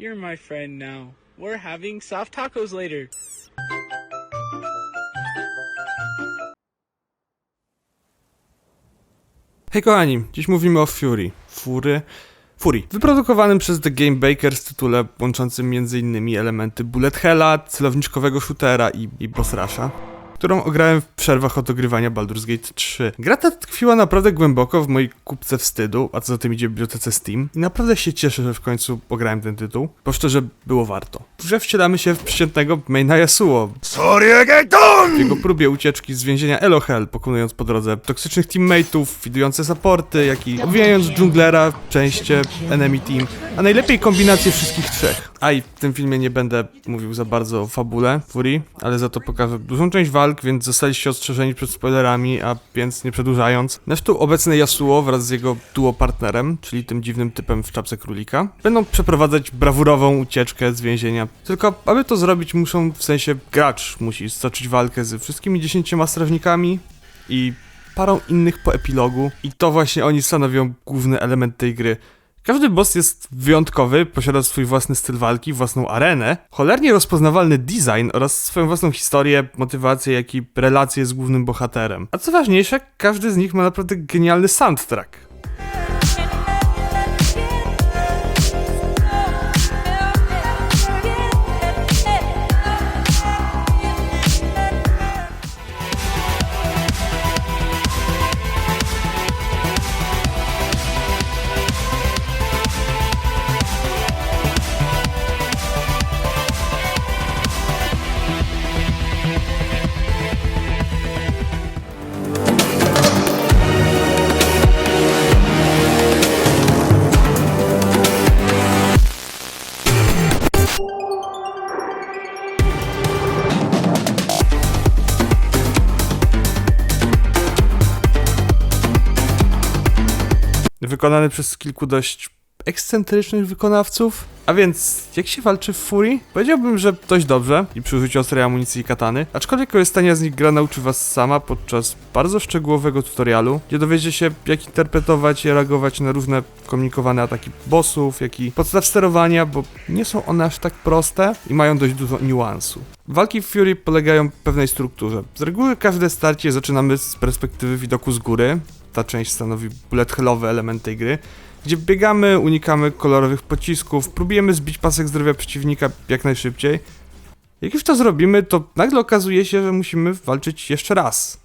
You're my friend now. We're having soft tacos later. Hej kochani, dziś mówimy o Fury. Fury. Fury. Wyprodukowanym przez The Game Bakers tytule łączącym m.in. elementy bullet hella, celowniczkowego shootera i, i boss rusha, którą ograłem w przerwach od ogrywania Baldur's Gate 3. Gra ta tkwiła naprawdę głęboko w mojej kupce wstydu, a co za tym idzie w bibliotece Steam. I naprawdę się cieszę, że w końcu ograłem ten tytuł, bo szczerze było warto. Grze wcielamy się w przeciętnego maina Yasuo, w jego próbie ucieczki z więzienia Elohel, pokonując po drodze toksycznych teammateów, fidujące supporty, jak i obwijając dżunglera częście enemy team, a najlepiej kombinację wszystkich trzech. A i w tym filmie nie będę mówił za bardzo o fabule Fury, ale za to pokażę dużą część walk, więc zostaliście ostrzeżeni przed spoilerami, a więc nie przedłużając. Nasz tu obecny Yasuo wraz z jego duo partnerem, czyli tym dziwnym typem w czapce królika, będą przeprowadzać brawurową ucieczkę z więzienia. Tylko aby to zrobić muszą, w sensie gracz musi stoczyć walkę ze wszystkimi dziesięcioma strażnikami i parą innych po epilogu i to właśnie oni stanowią główny element tej gry. Każdy boss jest wyjątkowy, posiada swój własny styl walki, własną arenę, cholernie rozpoznawalny design oraz swoją własną historię, motywację, jak i relacje z głównym bohaterem. A co ważniejsze, każdy z nich ma naprawdę genialny soundtrack. Wykonany przez kilku dość ekscentrycznych wykonawców. A więc, jak się walczy w Fury? Powiedziałbym, że dość dobrze i przy użyciu ostrej amunicji i katany, aczkolwiek korzystanie z nich gra nauczy was sama podczas bardzo szczegółowego tutorialu, gdzie dowiecie się, jak interpretować i reagować na różne komunikowane ataki bossów, jak i podstaw sterowania, bo nie są one aż tak proste i mają dość dużo niuansu. Walki w Fury polegają pewnej strukturze. Z reguły każde starcie zaczynamy z perspektywy widoku z góry, ta część stanowi bullet hellowy element tej gry, gdzie biegamy, unikamy kolorowych pocisków, próbujemy zbić pasek zdrowia przeciwnika jak najszybciej. Jak już to zrobimy, to nagle okazuje się, że musimy walczyć jeszcze raz.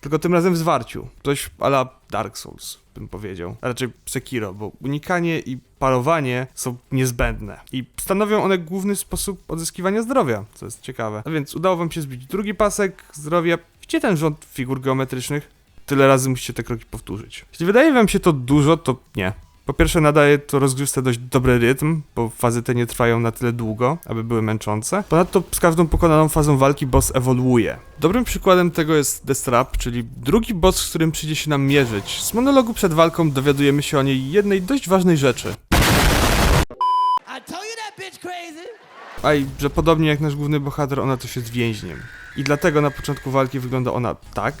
Tylko tym razem w zwarciu. Coś ala Dark Souls, bym powiedział. A raczej Sekiro, bo unikanie i parowanie są niezbędne. I stanowią one główny sposób odzyskiwania zdrowia, co jest ciekawe. A więc udało wam się zbić drugi pasek zdrowia. Gdzie ten rząd figur geometrycznych? Tyle razy musicie te kroki powtórzyć. Jeśli wydaje wam się to dużo, to nie. Po pierwsze nadaje to rozgrywce dość dobry rytm, bo fazy te nie trwają na tyle długo, aby były męczące. Ponadto z każdą pokonaną fazą walki boss ewoluuje. Dobrym przykładem tego jest The Strap, czyli drugi boss, z którym przyjdzie się nam mierzyć. Z monologu przed walką dowiadujemy się o niej jednej dość ważnej rzeczy. A i że podobnie jak nasz główny bohater, ona też jest więźniem. I dlatego na początku walki wygląda ona tak.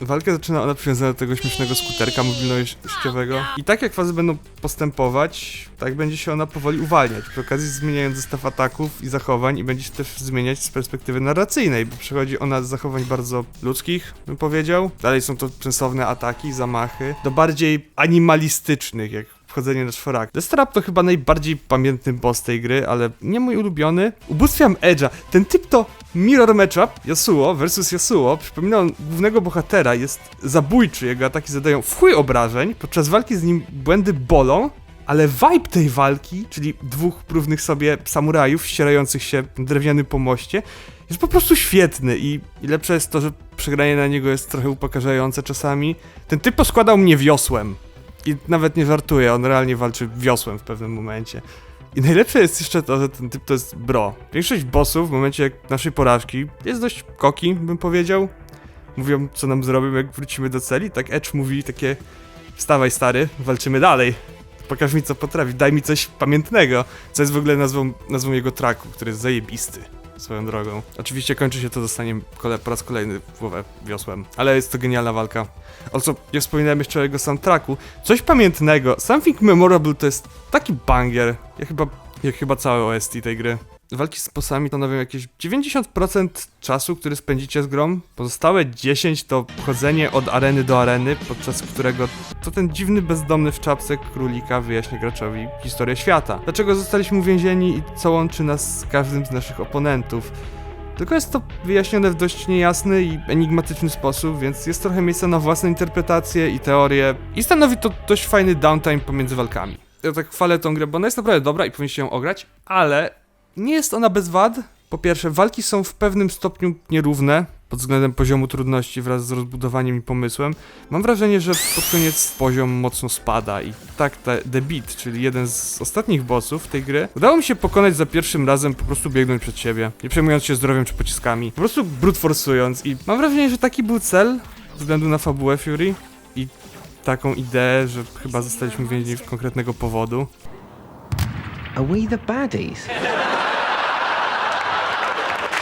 Walkę zaczyna ona przywiązana do tego śmiesznego skuterka mobilnościowego. I tak jak fazy będą postępować, tak będzie się ona powoli uwalniać. Przy okazji zmieniając zestaw ataków i zachowań i będzie się też zmieniać z perspektywy narracyjnej, bo przechodzi ona z zachowań bardzo ludzkich, bym powiedział. Dalej są to sensowne ataki, zamachy, do bardziej animalistycznych, jak wchodzenie na czworak. The Strap to chyba najbardziej pamiętny boss tej gry, ale nie mój ulubiony. Ubóstwiam Edge'a. Ten typ to mirror matchup Yasuo versus Yasuo. Przypomina on głównego bohatera, jest zabójczy, jego ataki zadają w chuj obrażeń. Podczas walki z nim błędy bolą, ale vibe tej walki, czyli dwóch równych sobie samurajów ścierających się na drewnianym pomoście, jest po prostu świetny i, i lepsze jest to, że przegranie na niego jest trochę upokarzające czasami. Ten typ poskładał mnie wiosłem. I nawet nie żartuję, on realnie walczy wiosłem w pewnym momencie. I najlepsze jest jeszcze to, że ten typ to jest bro. Większość bossów w momencie naszej porażki jest dość koki, bym powiedział. Mówią, co nam zrobią, jak wrócimy do celi. Tak Edge mówi takie wstawaj stary, walczymy dalej. Pokaż mi co potrafi, daj mi coś pamiętnego. Co jest w ogóle nazwą, nazwą jego traku, który jest zajebisty. Swoją drogą. Oczywiście kończy się to dostaniem kole, po raz kolejny w głowę wiosłem, ale jest to genialna walka. O co nie wspominałem jeszcze o jego soundtracku. Coś pamiętnego. Something Memorable to jest taki banger. Ja chyba, jak chyba całe OST tej gry. Walki z bossami stanowią jakieś 90% czasu, który spędzicie z grą. Pozostałe 10 to chodzenie od areny do areny, podczas którego to ten dziwny bezdomny w czapce królika wyjaśnia graczowi historię świata. Dlaczego zostaliśmy uwięzieni i co łączy nas z każdym z naszych oponentów. Tylko jest to wyjaśnione w dość niejasny i enigmatyczny sposób, więc jest trochę miejsca na własne interpretacje i teorie. I stanowi to dość fajny downtime pomiędzy walkami. Ja tak chwalę tą grę, bo ona jest naprawdę dobra i powinniście ją ograć, ale nie jest ona bez wad. Po pierwsze, walki są w pewnym stopniu nierówne pod względem poziomu trudności wraz z rozbudowaniem i pomysłem. Mam wrażenie, że pod koniec poziom mocno spada i tak te, The Beat, czyli jeden z ostatnich bossów tej gry, udało mi się pokonać za pierwszym razem po prostu biegnąć przed siebie, nie przejmując się zdrowiem czy pociskami, po prostu brute forsując i mam wrażenie, że taki był cel względu na fabułę Fury i taką ideę, że chyba zostaliśmy więzieni z konkretnego powodu. Are we the baddies?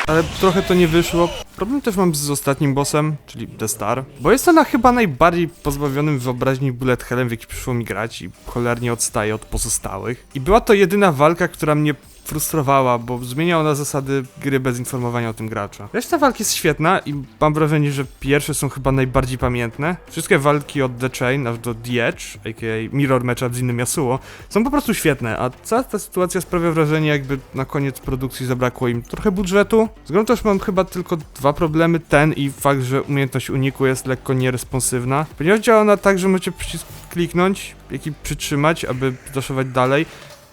Ale trochę to nie wyszło. Problem też mam z ostatnim bossem, czyli The Star, bo jest ona chyba najbardziej pozbawionym wyobraźni bullet hellem, w jaki przyszło mi grać i cholernie odstaje od pozostałych. I była to jedyna walka, która mnie frustrowała, bo zmienia ona zasady gry bez informowania o tym gracza. Reszta walk jest świetna i mam wrażenie, że pierwsze są chyba najbardziej pamiętne. Wszystkie walki od The Chain aż do The Edge, aka Mirror Matchup z innym Yasuo, są po prostu świetne, a cała ta sytuacja sprawia wrażenie, jakby na koniec produkcji zabrakło im trochę budżetu. Z też mam chyba tylko dwa problemy, ten i fakt, że umiejętność uniku jest lekko nieresponsywna, ponieważ działa ona tak, że możecie przycisk kliknąć, jak i przytrzymać, aby daszować dalej.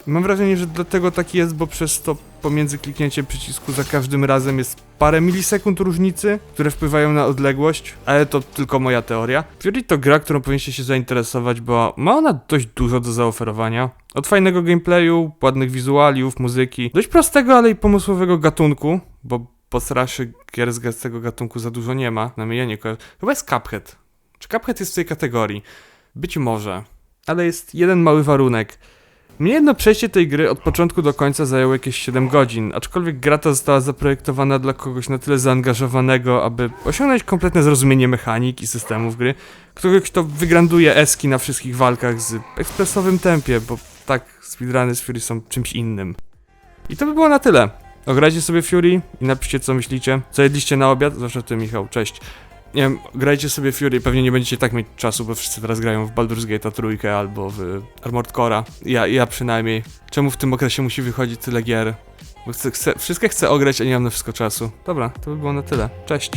Mam wrażenie, że dlatego tak jest, bo przez to pomiędzy kliknięciem przycisku za każdym razem jest parę milisekund różnicy, które wpływają na odległość, ale to tylko moja teoria. Fury to gra, którą powinniście się zainteresować, bo ma ona dość dużo do zaoferowania. Od fajnego gameplayu, ładnych wizualiów, muzyki, dość prostego, ale i pomysłowego gatunku, bo postraszy gier z tego gatunku za dużo nie ma, na mnie ja nie kojarzę. Chyba jest Cuphead. Czy Cuphead jest w tej kategorii? Być może. Ale jest jeden mały warunek. Mnie jedno przejście tej gry od początku do końca zajęło jakieś 7 godzin, aczkolwiek gra ta została zaprojektowana dla kogoś na tyle zaangażowanego, aby osiągnąć kompletne zrozumienie mechanik i systemów gry, kogoś kto wygranduje eski na wszystkich walkach z ekspresowym tempie, bo tak, speedruny z Fury są czymś innym. I to by było na tyle. Ograjcie sobie Fury i napiszcie co myślicie. Co jedliście na obiad? Zawsze ty Michał, cześć. Nie wiem, grajcie sobie Fury, pewnie nie będziecie tak mieć czasu, bo wszyscy teraz grają w Baldur's Gate trójkę albo w Armored Core'a. Ja, ja przynajmniej. Czemu w tym okresie musi wychodzić tyle gier? Bo chcę, chcę, wszystkie chcę ograć, a nie mam na wszystko czasu. Dobra, to by było na tyle. Cześć.